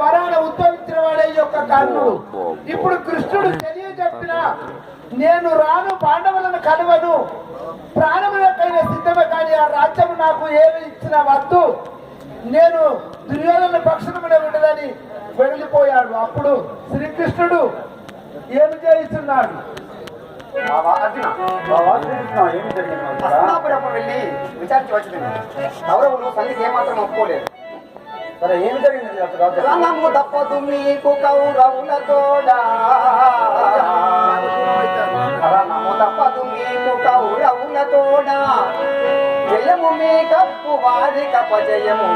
వరాన ఉద్భవించిన వాడే యొక్క కర్ణుడు. ఇప్పుడు కృష్ణుడు తెలియజెప్పిన నేను రాను పాండవులను కలవను. ప్రాణములకైనా సిద్ధమే కానీ ఆ రాజ్యం నాకు ఏమి ఇచ్చిన వద్దు. నేను దుర్యోధన పక్షులమునే ఉండదని వెళ్ళిపోయాడు. అప్పుడు శ్రీకృష్ణుడు ఏమి చేయిస్తున్నాడు? హస్తినాపురపు వెళ్ళి విచారించి వచ్చింది కౌరవులు సంగతి ఏమాత్రం ఒప్పుకోలేదు. సరే ఏమి జరిగింది రణము తప్పదు మీకు కౌరవులతోడా? రణము తప్పదు మీకు కౌరవులతోడా? జయము మీ కప్పు వారి కపజయము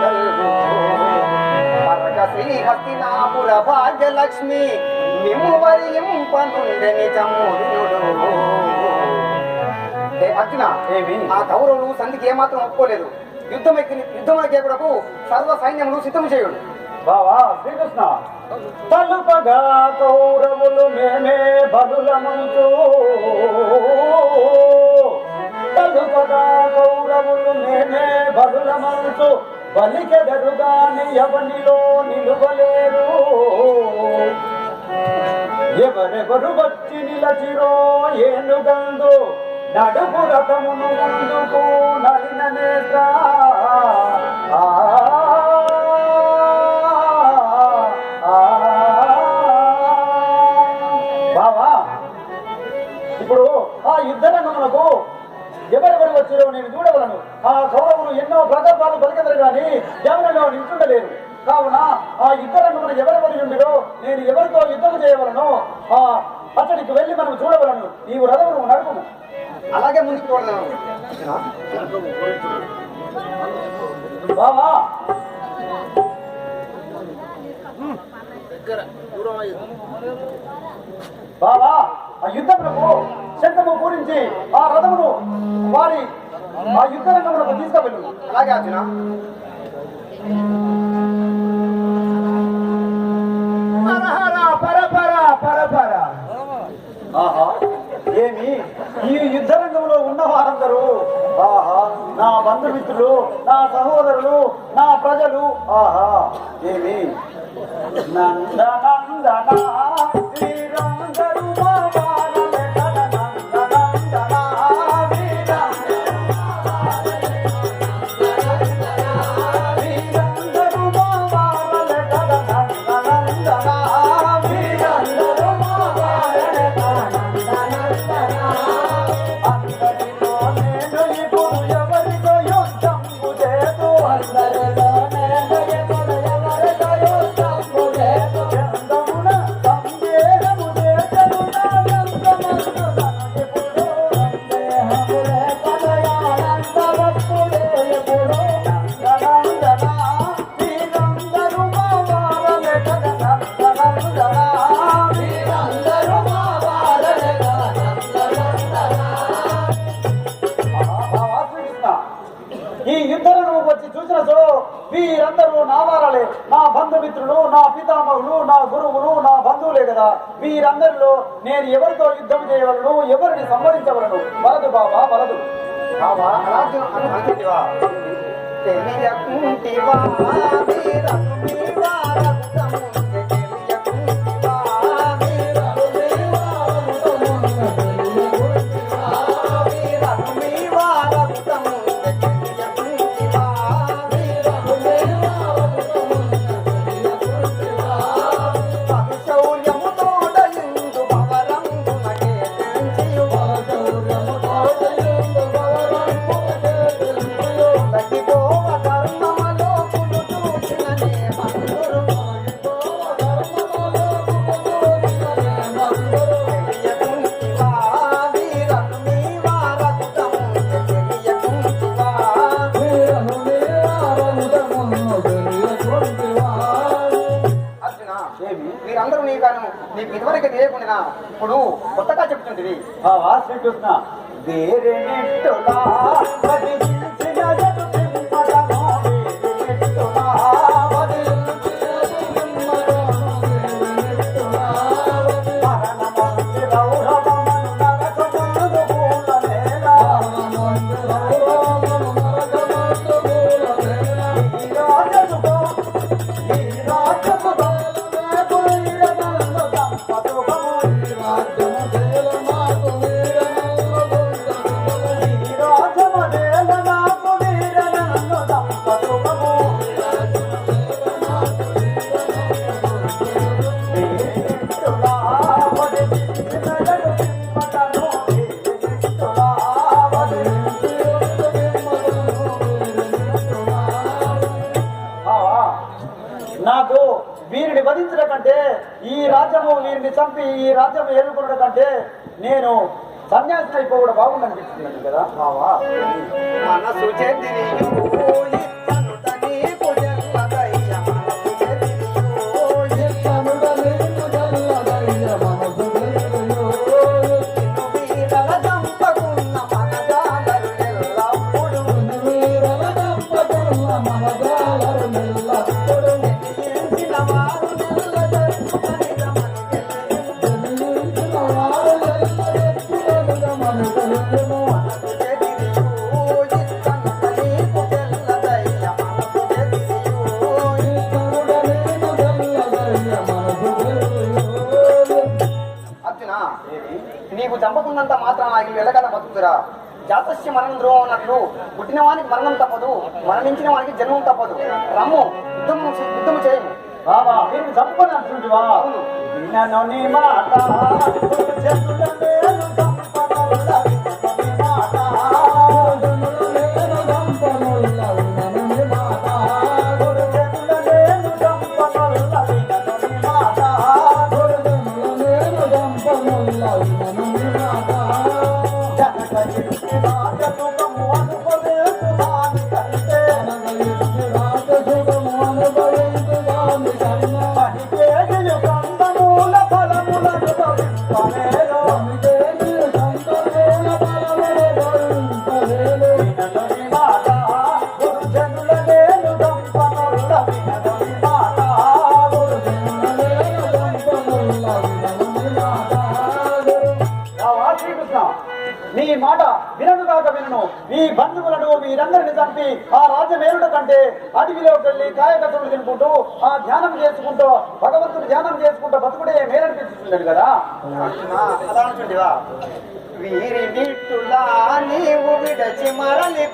మరక శ్రీ హస్తినాపుర భాగ్యలక్ష్మి మిమ్ము వరింపనుండె నిజముడు ఏ అర్జున ఆ కౌరవులు సంధికి ఏమాత్రం ఒప్పుకోలేదు. యుద్ధం ఎక్కి యుద్ధం ఎక్కేపుడకు సర్వ సైన్యములు సిద్ధం చేయుడు బావా శ్రీకృష్ణ. తలుపగా కౌరవులు మేమే బదులమంచు తలుపగా కౌరవులు మేమే బదులమంచు బలికెదరుగాని ఎవనిలో నిలువలేరు. ఎవరెవరు వచ్చి నిలచిరో ఏనుగందు నడుపు రథమును ముందుకు నలిన నేత్ర. బావా ఇప్పుడు ఆ యుద్ధ రంగమునకు ఎవరెవరు వచ్చారో నేను చూడవలను. ఆ కౌరవులు ఎన్నో ప్రగల్భాలు పలికెదరు కానీ ఎవరిలో నిల్చుండలేరు. కావున ఆ యుద్ధ రంగమున ఎవరెవరు ఉండిరో నేను ఎవరితో యుద్ధం చేయవలను ఆ అతడికి వెళ్ళి మనం చూడవలను. నీవు రథమును నడుపుము అలాగే ముందుకు బావా! బావా! ఆ యుద్ధమునకు శంఖము పూరించి ఆ రథమును వారి ఆ యుద్ధ రంగమునకు తీసుకువెళ్ళు. అలాగే అర్జున. హరహర పరపర పరపర ఆహా ఏమి? ఈ యుద్ధ రంగంలో ఉన్న వారందరూ ఆహా నా బంధుమిత్రులు నా సహోదరులు నా ప్రజలు ఆహా ఏమి? నందనందనా. వీరందరూ నా వారలే. నా బంధుమిత్రులు నా పితామహులు నా గురువులు నా బంధువులే కదా. వీరందరిలో నేను ఎవరితో యుద్ధం చేయవలను ఎవరిని సంహరించవలను? వలదు బాబా వలదు. బావా అలా ఇప్పుడు కొత్తగా చెప్తుంటివి. బాబా శ్రీకృష్ణ వేరే నాకు వీరిని వధించడం కంటే ఈ రాజ్యము వీరిని చంపి ఈ రాజ్యము ఏలుకునడం కంటే నేను సన్యాసం అయిపోవడం బాగుందనిపిస్తుంది కదా? బావా. జాతస్య మరణం ద్రోహం అన్నట్లు పుట్టిన వానికి మరణం తప్పదు మరణించిన వానికి జన్మం తప్పదు. రమ్ము యుద్ధము చే- యుద్ధము చేయము. బాబా వీరిని చంపని అంటుంటివా వినను నీ మాట. వినను మీ బంధువులను వీరందరిని చంపి ఆ రాజ్యం కంటే అడవిలోకి వెళ్ళి కాయకత్తులు తినుకుంటూ ఆ ధ్యానం చేసుకుంటూ భగవంతుడు ధ్యానం చేసుకుంటూ బతుకుడే మేలనిపిస్తుంది కదా? వీరి నిట్టులా నీవు విడచి మరలి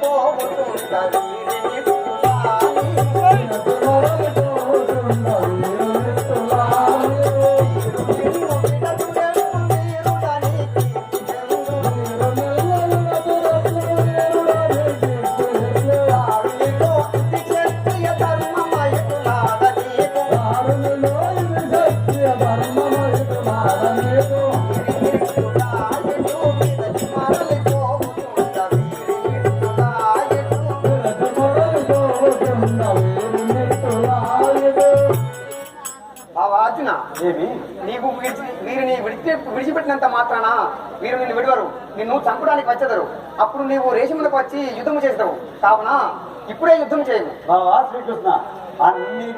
ఏమి? నీకు విడిచి వీరిని విడిచి విడిచిపెట్టినంత మాత్రాన? వీరు నిన్ను విడవరు. నిన్ను చంపడానికి వచ్చేదరు. అప్పుడు నీవు రేషములకు వచ్చి యుద్ధం చేస్తావు. కావున ఇప్పుడే యుద్ధం చేయము బావా శ్రీకృష్ణ అన్ని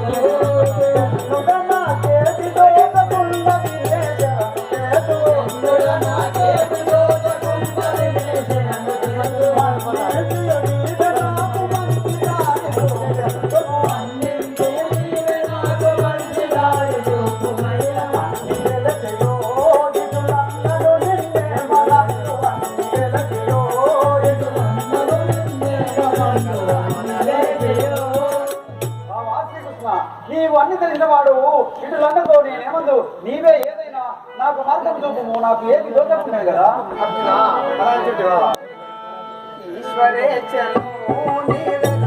Oh, నీవే ఏదైనా నాకు మార్గం చూపుము నాకు ఏది దోచకున్నాయి కదా? అర్జున అలా చెప్పేవా ఈశ్వరేచ్ఛను నీవెను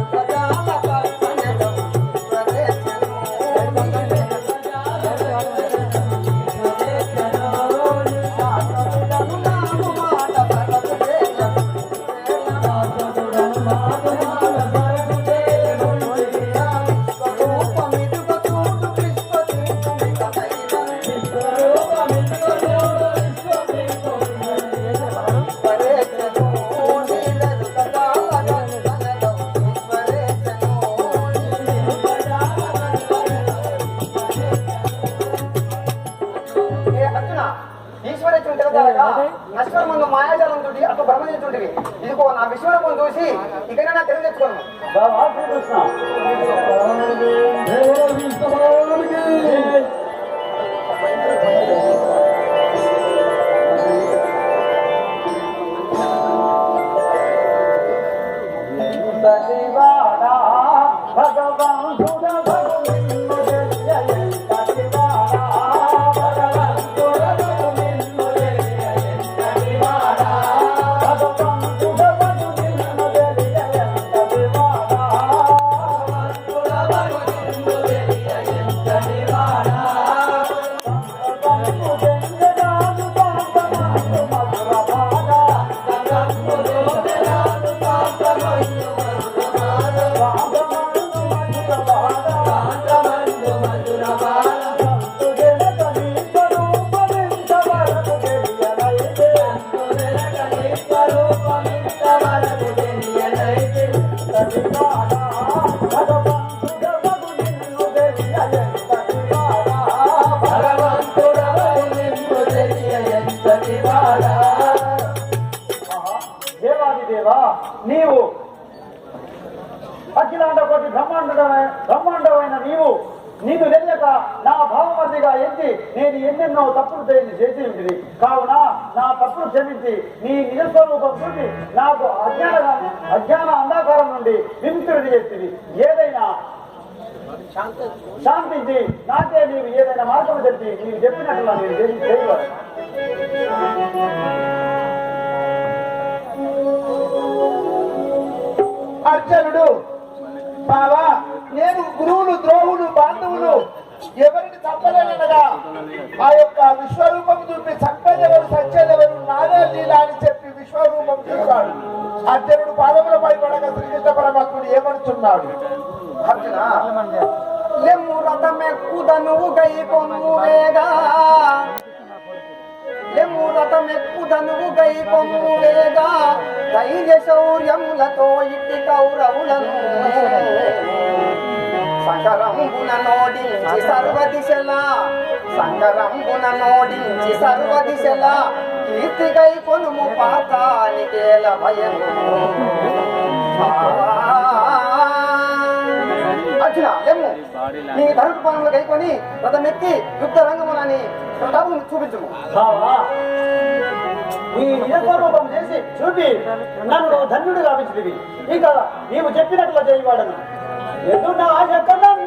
నీకు తెలియక నా భావమర్దిగా ఎత్తి నేను ఎన్నెన్నో తప్పులు చేసి చేసి ఉంటుంది కావున నా తప్పులు క్షమించి నీ నిజస్వరూపం చూసి నాకు అజ్ఞాన అజ్ఞాన అంధకారం నుండి విముక్తుడి చేస్తుంది ఏదైనా శాంతించి నాకే నీవు ఏదైనా మార్గం చెప్పి నీవు చెప్పినట్లుగా నేను చేసి చేయగలను. అర్జునుడు బావా నేను గురువులు ద్రోహులు బాంధవులు ఎవరిని చంపలేనగా ఆ యొక్క విశ్వరూపం చూపి చంపేదెవరు సత్యేదెవరు నాదే లీల అని చెప్పి విశ్వరూపం చూశాడు. అర్జునుడు పాదములపై పడక శ్రీకృష్ణ పరమాత్ముడు ఏమనుచున్నాడు? అర్జున లెమ్ము రథమెక్కుదనువు గై పొమ్మువేగా లెమ్ము రథమెక్కుదనువు గై పొమ్మువేగా ధైర్య శౌర్యములతో ఇట్టి కౌరవులను సంకరంబున నోడించి సర్వ దిశలా సంకరంబున నోడించి సర్వ దిశలా కీర్తికై కొనుము పాతానికేల భయము అర్జున ఏము నీ ధనుడు పనులు కైకొని రథమెక్కి యుద్ధ రంగమునని ప్రతాపం చూపించము. బావా నిజస్వరూపం చేసి చూపి నన్ను ధన్యుడు గావించింది ఇక నీవు చెప్పినట్లు చేయవాడను ఎదుడాయకలం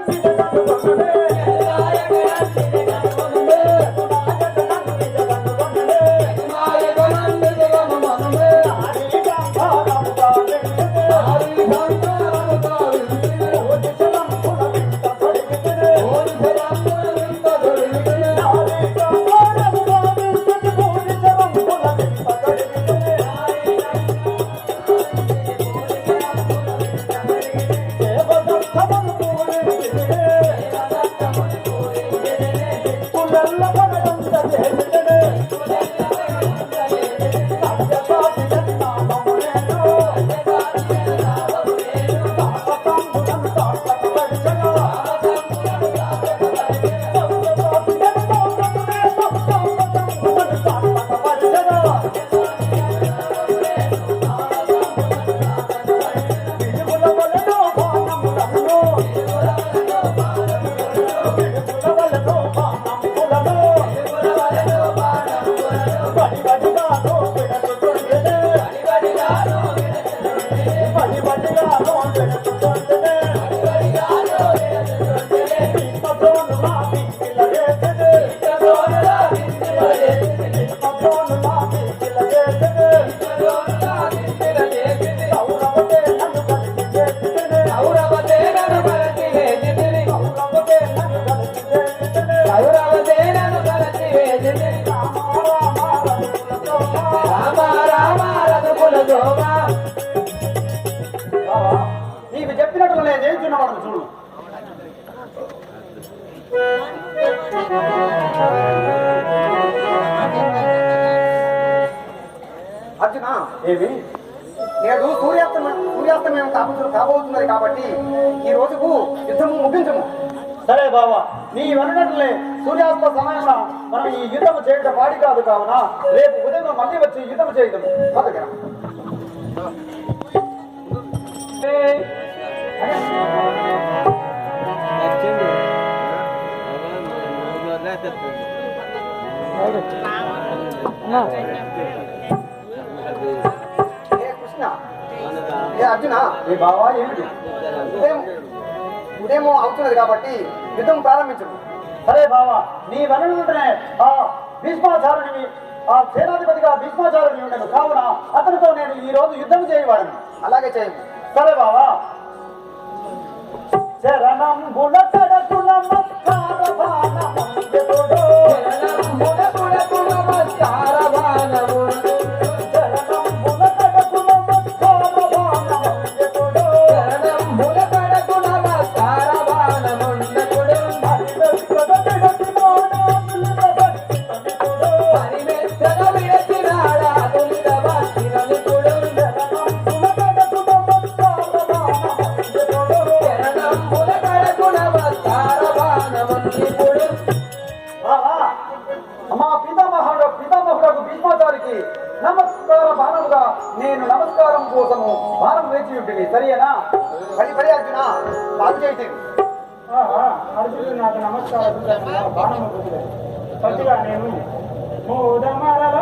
ఎదుట నీకు ఏమి? నేడు సూర్యాస్తమయం సూర్యాస్తమయం కాబోతు కాబోతున్నది కాబట్టి ఈ రోజుకు యుద్ధము ముగించము. సరే బాబా నీ అన్నట్లే సూర్యాస్త సమయంలో మనం ఈ యుద్ధం చేయడం వాడి కాదు కావున రేపు ఉదయం మళ్ళీ వచ్చి యుద్ధం చేయడం ఏ అర్జున ఏ బావా ఏమిటి? ఉదయం ఉదయం అవుతున్నది కాబట్టి యుద్ధం ప్రారంభించడు సరే బావా నీ వనరులుంటేనే ఆ భీష్మాచారుని ఆ సేనాధిపతిగా భీష్మాచారుని ఉండను. కావున అతనితో నేను ఈ రోజు యుద్ధం చేయవాడను. అలాగే చేయండి. సరే బావా. శరణం గుణ నమస్కార బాణమంజతుడు. అర్జునుడు నాకు నమస్కారం బాణము వదిలేదు పచ్చిగా నేను మోదమరల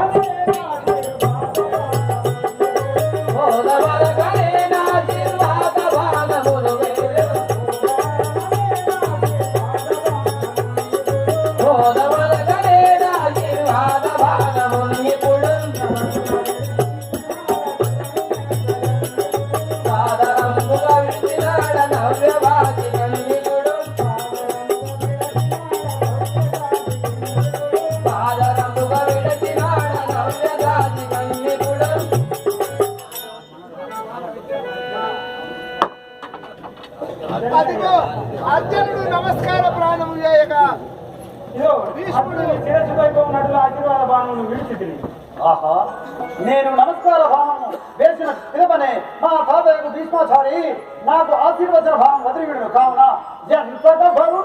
అర్జునుడి శిరస్సు వైపు ఉన్నట్లు ఆశీర్వాద బాణమును విడిచితిని. ఆహా నేను నమస్కార భావము వేసిన పిలవనే మా తాతయ్యకు భీష్మాచారి నాకు ఆశీర్వచన భావం వదిలివిడు కావున ఎంత బరువు